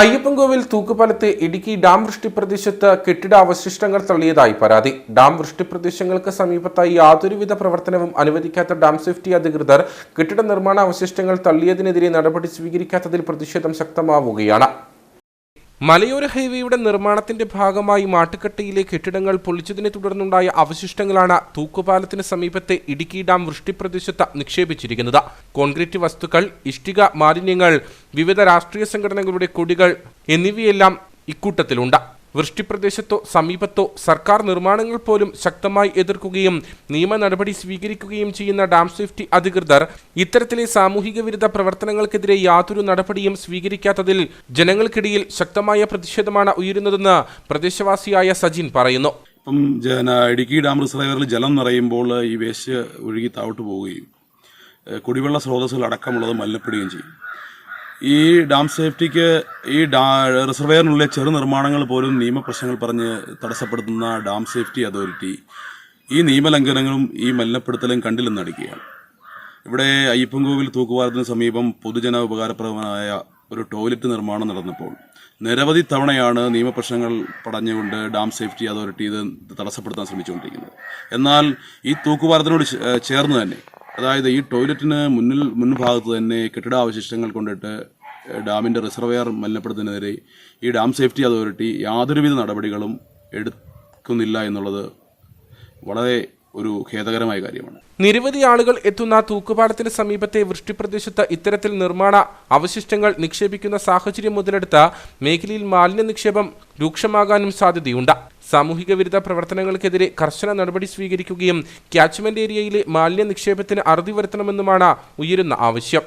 അയ്യപ്പൻകോവിൽ തൂക്കുപാലത്ത് ഇടുക്കി ഡാം വൃഷ്ടിപ്രദേശത്ത് കെട്ടിട അവശിഷ്ടങ്ങൾ തള്ളിയതായി പരാതി. ഡാം വൃഷ്ടിപ്രദേശങ്ങൾക്ക് സമീപത്തായി യാതൊരുവിധ പ്രവർത്തനവും അനുവദിക്കാത്ത ഡാം സേഫ്റ്റി അധികൃതർ കെട്ടിട നിർമ്മാണ അവശിഷ്ടങ്ങൾ തള്ളിയതിനെതിരെ നടപടി സ്വീകരിക്കാത്തതിൽ പ്രതിഷേധം ശക്തമാവുകയാണ്. മലയോര ഹൈവേയുടെ നിർമ്മാണത്തിന്റെ ഭാഗമായി മാട്ടുക്കട്ടയിലെ കെട്ടിടങ്ങൾ പൊളിച്ചതിനെ തുടർന്നുണ്ടായ അവശിഷ്ടങ്ങളാണ് തൂക്കുപാലത്തിന് സമീപത്തെ ഇടുക്കി ഡാം വൃഷ്ടിപ്രദേശത്ത് നിക്ഷേപിച്ചിരിക്കുന്നത്. കോൺക്രീറ്റ് വസ്തുക്കൾ ഇഷ്ടിക മാലിന്യങ്ങൾ വിവിധ രാഷ്ട്രീയ സംഘടനകളുടെ കൊടികൾ എന്നിവയെല്ലാം ഇക്കൂട്ടത്തിലുണ്ട്. വൃഷ്ടിപ്രദേശത്തോ സമീപത്തോ സർക്കാർ നിർമ്മാണങ്ങൾ പോലും ശക്തമായി എതിർക്കുകയും നിയമ നടപടി സ്വീകരിക്കുകയും ചെയ്യുന്ന ഡാം സേഫ്റ്റി അധികൃതർ ഇത്തരത്തിലെ സാമൂഹിക വിരുദ്ധ പ്രവർത്തനങ്ങൾക്കെതിരെ യാതൊരു നടപടിയും സ്വീകരിക്കാത്തതിൽ ജനങ്ങൾക്കിടയിൽ ശക്തമായ പ്രതിഷേധമാണ് ഉയരുന്നതെന്ന് പ്രദേശവാസിയായ സജിൻ പറയുന്നു. ഇപ്പം ഇടുക്കി ഡാം റിസർവറിൽ ജലം നിറയുമ്പോൾ ഈ വേസ്റ്റ് ഒഴുകി താഴോട്ട് പോവുകയും കുടിവെള്ള സ്രോതസ്സുകൾ അടക്കമുള്ളത് മലിനപ്പെടുകയും ചെയ്യും. ഈ ഡാം സേഫ്റ്റിക്ക് ഈ ഡാ റിസർവെയറിനുള്ളിലെ ചെറു നിർമ്മാണങ്ങൾ പോലും നിയമപ്രശ്നങ്ങൾ പറഞ്ഞ് തടസ്സപ്പെടുത്തുന്ന ഡാം സേഫ്റ്റി അതോറിറ്റി ഈ നിയമലംഘനങ്ങളും ഈ മലിനപ്പെടുത്തലും കണ്ടില്ലെന്ന് നടിക്കുകയാണ്. ഇവിടെ അയ്യപ്പൻകോവിൽ തൂക്കുപാലത്തിന് സമീപം പൊതുജന ഉപകാരപ്രദമായ ഒരു ടോയ്ലറ്റ് നിർമ്മാണം നടന്നപ്പോൾ നിരവധി തവണയാണ് നിയമപ്രശ്നങ്ങൾ പടഞ്ഞുകൊണ്ട് ഡാം സേഫ്റ്റി അതോറിറ്റി ഇത് തടസ്സപ്പെടുത്താൻ ശ്രമിച്ചുകൊണ്ടിരിക്കുന്നത്. എന്നാൽ ഈ തൂക്കുപാലത്തിനോട് ചേ- ചേർന്ന് തന്നെ അതായത് ഈ ടോയ്ലറ്റിന് മുന്നിൽ മുൻഭാഗത്ത് തന്നെ കെട്ടിടാവശിഷ്ടങ്ങൾ കൊണ്ടിട്ട് ഡാമിന്റെ റിസർവെയർ മലിനപ്പെടുത്തുന്നതിനെതിരെ ഈ ഡാം സേഫ്റ്റി അതോറിറ്റി യാതൊരുവിധ നടപടികളും എടുക്കുന്നില്ല എന്നുള്ളത് വളരെ ഒരു ഖേദകരമായ കാര്യമാണ്. നിരവധി ആളുകൾ എത്തുന്ന തൂക്കുപാലത്തിന് സമീപത്തെ വൃഷ്ടിപ്രദേശത്ത് ഇത്തരത്തിൽ നിർമ്മാണ അവശിഷ്ടങ്ങൾ നിക്ഷേപിക്കുന്ന സാഹചര്യം മുതലെടുത്ത മേഖലയിൽ മാലിന്യ നിക്ഷേപം രൂക്ഷമാകാനും സാധ്യതയുണ്ട്. സാമൂഹിക വിരുദ്ധ പ്രവർത്തനങ്ങൾക്കെതിരെ കർശന നടപടി സ്വീകരിക്കുകയും ക്യാച്ച്മെന്റ് ഏരിയയിലെ മാലിന്യ നിക്ഷേപത്തിന് അറുതി വരുത്തണമെന്നുമാണ് ഉയരുന്ന ആവശ്യം.